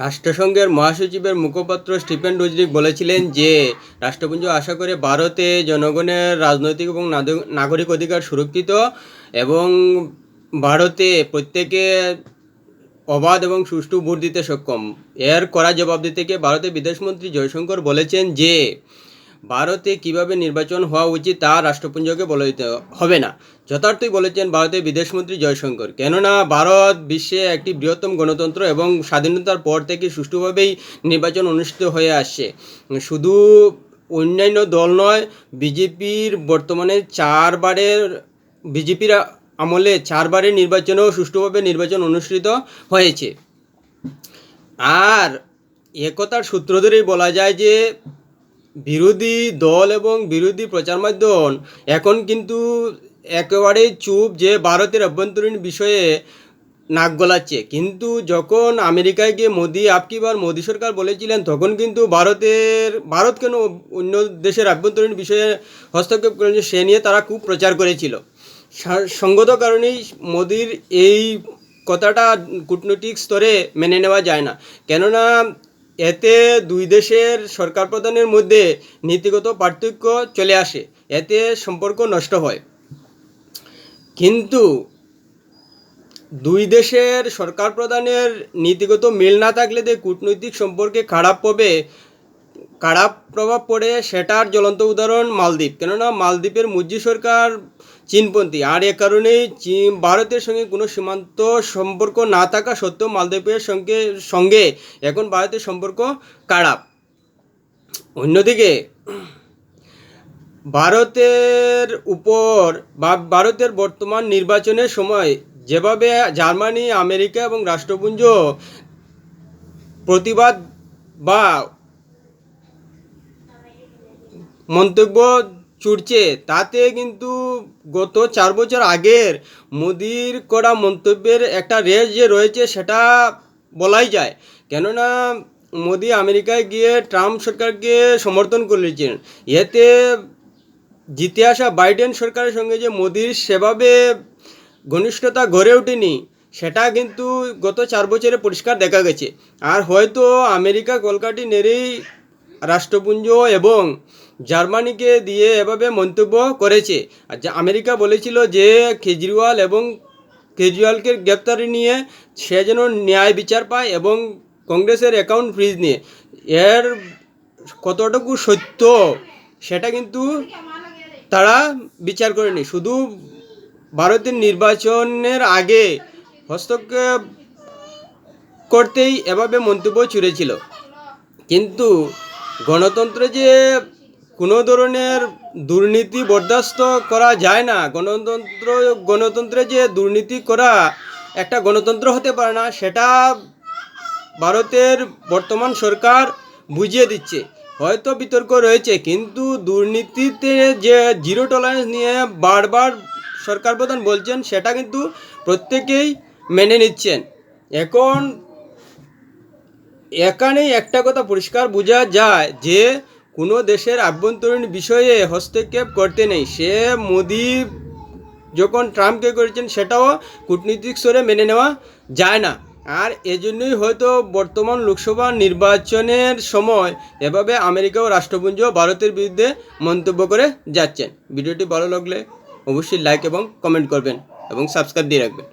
রাষ্ট্রসংঘের মহাসচিবের মুখপাত্র স্টিফেন ডুজরিক বলেছিলেন যে, রাষ্ট্রপুঞ্জ আশা করে ভারতে জনগণের রাজনৈতিক এবং নাগরিক অধিকার সুরক্ষিত এবং ভারতে প্রত্যেকে অবাধ এবং সুষ্ঠু ভোট দিতে সক্ষম। এর করা জবাব দিতে গিয়ে ভারতের বিদেশমন্ত্রী জয়শঙ্কর বলেছেন যে ভারতে কীভাবে নির্বাচন হওয়া উচিত তা রাষ্ট্রপুঞ্জকে বলে দিতে হবে না। যথার্থই বলেছেন ভারতের বিদেশমন্ত্রী জয়শঙ্কর। কেননা, ভারত বিশ্বে একটি বৃহত্তম গণতন্ত্র এবং স্বাধীনতার পর থেকে সুষ্ঠুভাবেই নির্বাচন অনুষ্ঠিত হয়ে আসছে। শুধু অন্যান্য দল নয়, বিজেপির বর্তমানে চারবারের, বিজেপির আমলে চারবারের নির্বাচনেও সুষ্ঠুভাবে নির্বাচন অনুষ্ঠিত হয়েছে। আর একতার সূত্র ধরেই বলা যায় যে বিরোধী দল এবং বিরোধী প্রচার মাধ্যম। এখন কিন্তু একেবারেই চুপ যে ভারতের অভ্যন্তরীণ বিষয়ে নাক গলাচ্ছে। কিন্তু যখন আমেরিকায় গিয়ে মোদি আপকিবার মোদি সরকার বলেছিলেন, তখন কিন্তু ভারতের, ভারত কেন অন্য দেশের আভ্যন্তরীণ বিষয়ে হস্তক্ষেপ করেছে সে নিয়ে তারা খুব প্রচার করেছিল। সঙ্গত কারণেই মোদির এই কথাটা কূটনৈতিক স্তরে মেনে নেওয়া যায় না। কেননা এতে দুই দেশের সরকার প্রধানের মধ্যে নীতিগত পার্থক্য চলে আসে, এতে সম্পর্ক নষ্ট হয়। কিন্তু দুই দেশের সরকার প্রধানের নীতিগত মিল না থাকলে যে কূটনৈতিক সম্পর্কে খারাপ হবে, খারাপ প্রভাব পড়ে সেটার জ্বলন্ত উদাহরণ মালদ্বীপ। কেননা মালদ্বীপের মুজি সরকার চীনপন্থী আর এ কারণেই চীন ভারতের সঙ্গে কোনো সীমান্ত সম্পর্ক না থাকা সত্ত্বেও মালদ্বীপের সঙ্গে সঙ্গে এখন ভারতের সম্পর্ক খারাপ। অন্যদিকে, ভারতের উপর বা ভারতের বর্তমান নির্বাচনের সময় যেভাবে জার্মানি, আমেরিকা এবং রাষ্ট্রপুঞ্জ প্রতিবাদ বা মন্তব্য চুরছে তাতে কিন্তু গত চার বছর আগের মোদির করা মন্তব্যের একটা রেস যে রয়েছে সেটা বলাই যায়। কেননা মোদি আমেরিকায় গিয়ে ট্রাম্প সরকারকে সমর্থন করেছেন। এতে জিতে আসা বাইডেন সরকারের সঙ্গে যে মোদির সেভাবে ঘনিষ্ঠতা গড়ে ওঠেনি, সেটা কিন্তু গত চার বছরে পরিষ্কার দেখা গেছে। আর হয়তো আমেরিকা কলকাটি নেড়েই রাষ্ট্রপুঞ্জ এবং জার্মানিকে দিয়ে এভাবে মন্তব্য করেছে। আমেরিকা বলেছিল যে কেজরিওয়াল এবং কেজরিওয়ালকে গ্রেপ্তারি নিয়ে সে যেন ন্যায় বিচার পায় এবং কংগ্রেসের অ্যাকাউন্ট ফ্রিজ নিয়ে। এর কতটুকু সত্য সেটা কিন্তু তারা বিচার করেনি। শুধু ভারতের নির্বাচনের আগে হস্তক্ষেপ করতেই এভাবে মন্তব্য ছুড়েছিল। কিন্তু গণতন্ত্রে যে কোনো ধরনের দুর্নীতি বরদাস্ত করা যায় না, গণতন্ত্র, গণতন্ত্রে যে দুর্নীতি করা একটা গণতন্ত্র হতে পারে না, সেটা ভারতের বর্তমান সরকার বুঝিয়ে দিচ্ছে। হয়তো বিতর্ক রয়েছে, কিন্তু দুর্নীতিতে যে জিরো টলারেন্স নিয়ে বারবার সরকার প্রধান বলছেন, সেটা কিন্তু প্রত্যেকেই মেনে নিচ্ছেন। এখন এখানেই একটা কথা পরিষ্কার বোঝা যায় যে কোনো দেশের আভ্যন্তরীণ বিষয়ে হস্তক্ষেপ করতে নেই। সে মোদি যখন ট্রাম্পকে করেছেন, সেটাও কূটনীতিক স্তরে মেনে নেওয়া যায় না। আর এজন্যই হয়তো বর্তমান লোকসভা নির্বাচনের সময় এভাবে আমেরিকা ও রাষ্ট্রপুঞ্জ ভারতের বিরুদ্ধে মন্তব্য করে যাচ্ছেন। ভিডিওটি ভালো লাগলে অবশ্যই লাইক এবং কমেন্ট করবেন এবং সাবস্ক্রাইব দিয়ে রাখবেন।